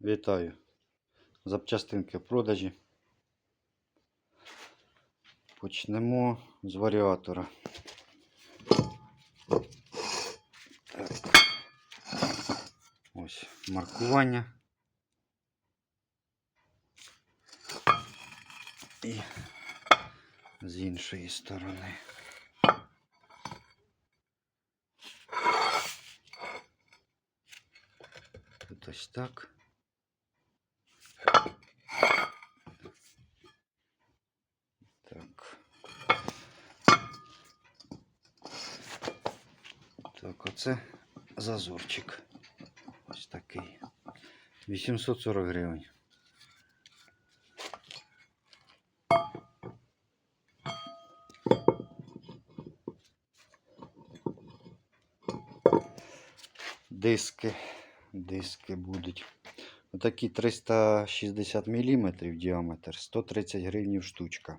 Вітаю. Запчастинки в продажі. Почнемо з варіатора. Ось маркування. І з іншої сторони. Ось так. Так. Оце зазорчик. Ось такий. 840 гривень. Диски. Диски будуть. Отакі 360 мм діаметр, 130 гривень штучка.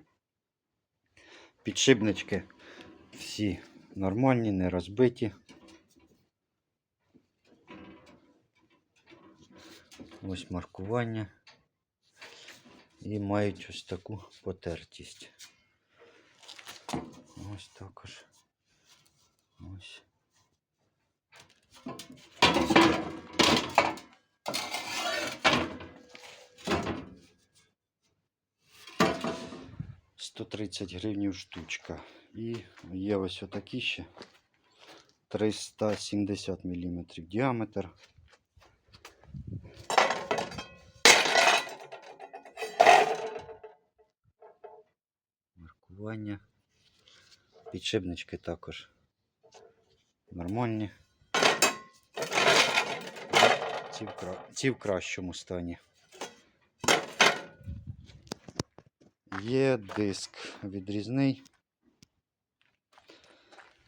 Підшипнички всі нормальні, не розбиті. Ось маркування. І мають ось таку потертість. Ось також. Ось. Сто тридцять гривень штучка. І є ось отакі ще 370 мм діаметр. Маркування. Підшипнички також нормальні. Ці в, кра... Ці в кращому стані. Є диск відрізний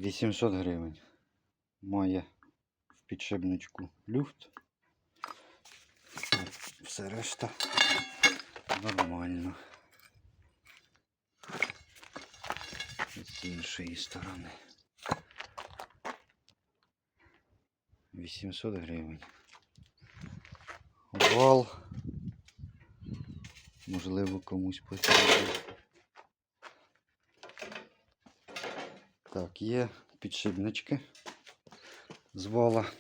800 гривень. Має в підшипничку люфт. Все решта нормально. З іншої сторони. 800 гривень. Вал. Можливо, комусь потрібно. Так, є підшипнички з вала,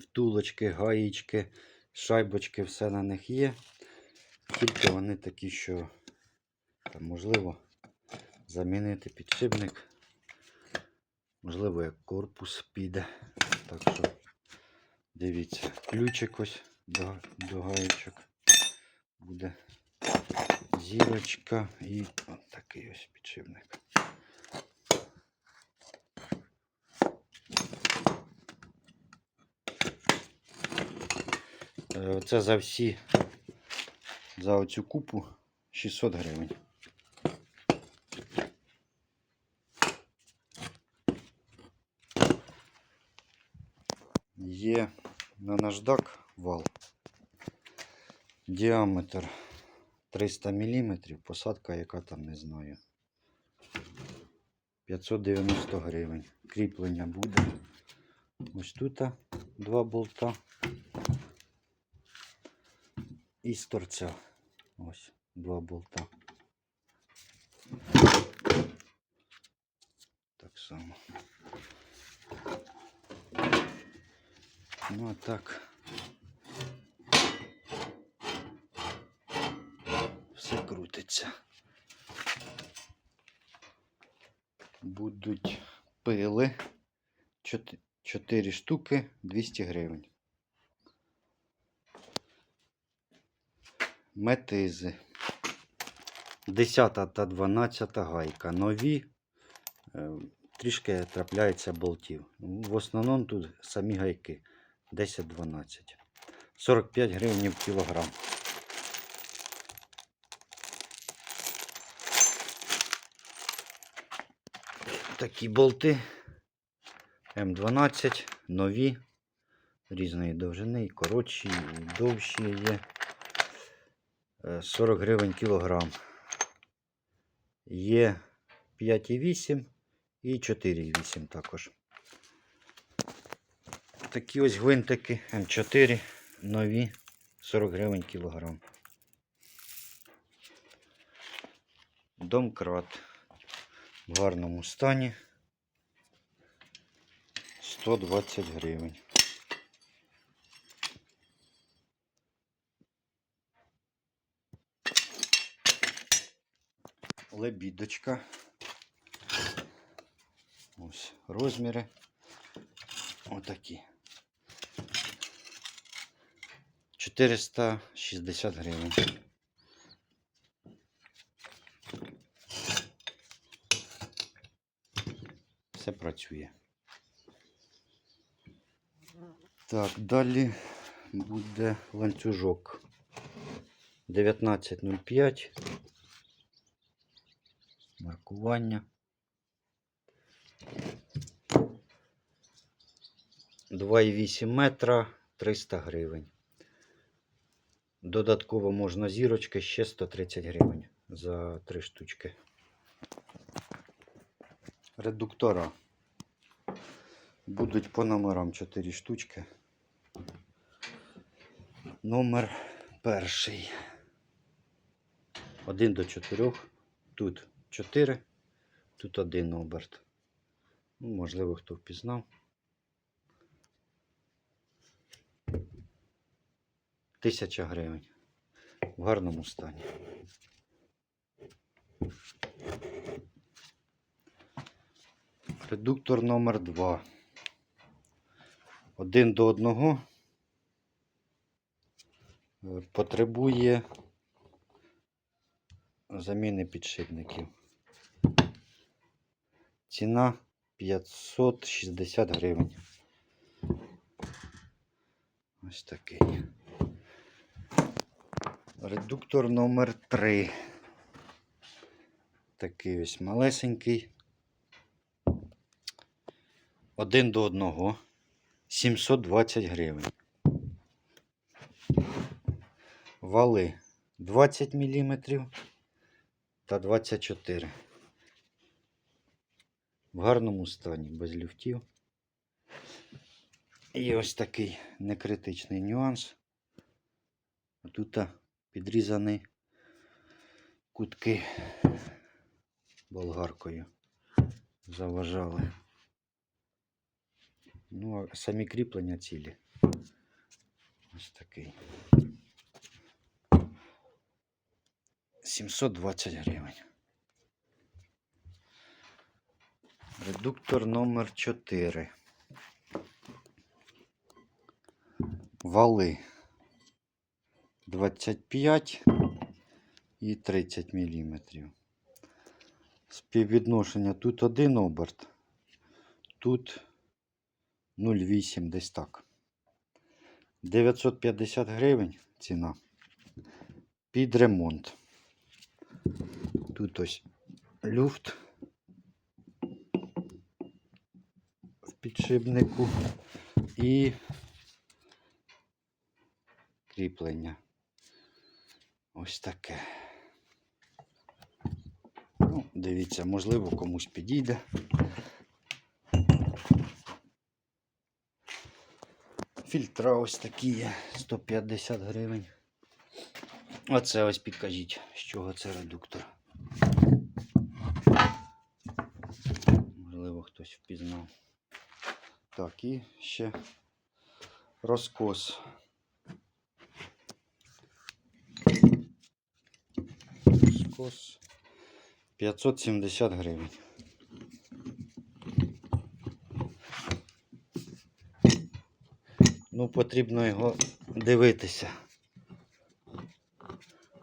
втулочки, гаїчки, шайбочки, все на них є. Тільки вони такі, що там, можливо замінити підшипник. Можливо, як корпус піде. Так що дивіться, ключик ось до, до гаєчок. Буде зірочка і от такий ось підшипник. Е, Це за всі, за оцю купу 600 гривень. Є на наждак вал. Діаметр 300 мм, посадка, яка там не знаю. 590 гривень. Кріплення буде. Ось тут два болта. І з торця. Ось два болта. Так само. Ну а так. Все крутиться. Будуть пили. 4 штуки 200 гривень. Метизи. 10 та 12 гайка. Нові. Е, Трішки трапляється болтів. В основному тут самі гайки 10-12. 45 гривень в кілограм. Такі болти М12, нові, різної довжини, і коротші, і довші є. Е, 40 гривень кілограм. Є 5,8 і 4,8 також. Такі ось гвинтики М4 нові 40 гривень кілограм. Домкрат в гарному стані 120 гривень. Лебідочка. Ось розміри. Отакі. 460 гривень. Все працює. Так, далі буде ланцюжок 19.05. Маркування. 2,8 метра 300 гривень. Додатково можна зірочки ще 130 гривень за 3 штучки. Редуктора. Будуть по номерам 4 штучки. Номер перший. 1 до 4. Тут 4, тут один оберт. Ну, можливо, хто впізнав. Тисяча гривень. В гарному стані. Редуктор номер 2. Один до одного потребує заміни підшипників. Ціна 560 гривень. Ось такий. Редуктор номер 3. Такий ось малесенький. Один до одного. 720 гривень. Вали 20 мм та 24. В гарному стані, без люфтів. І ось такий некритичний нюанс. Тут підрізані кутки болгаркою. Заважали. Ну, а самі кріплення цілі. Ось такий. 720 гривень. Редуктор номер 4. Вали 25 і 30 мм. Співвідношення тут один оберт, тут 0,8 десь так. 950 гривень ціна. Під ремонт. Тут ось люфт в підшипнику і кріплення. Ось таке. Ну, дивіться, можливо, комусь підійде. Фільтра ось такі є 150 гривень. Оце ось підкажіть, з чого це редуктор. Можливо, хтось впізнав. Так, і ще розкос. Розкос 570 гривень. Ну, потрібно його дивитися.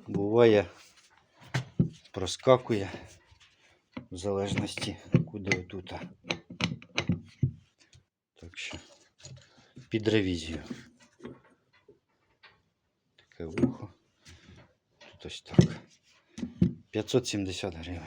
Буває, проскакує в залежності, куди отут. Так що під ревізію. Таке вухо. Тут ось так. 570 гривень.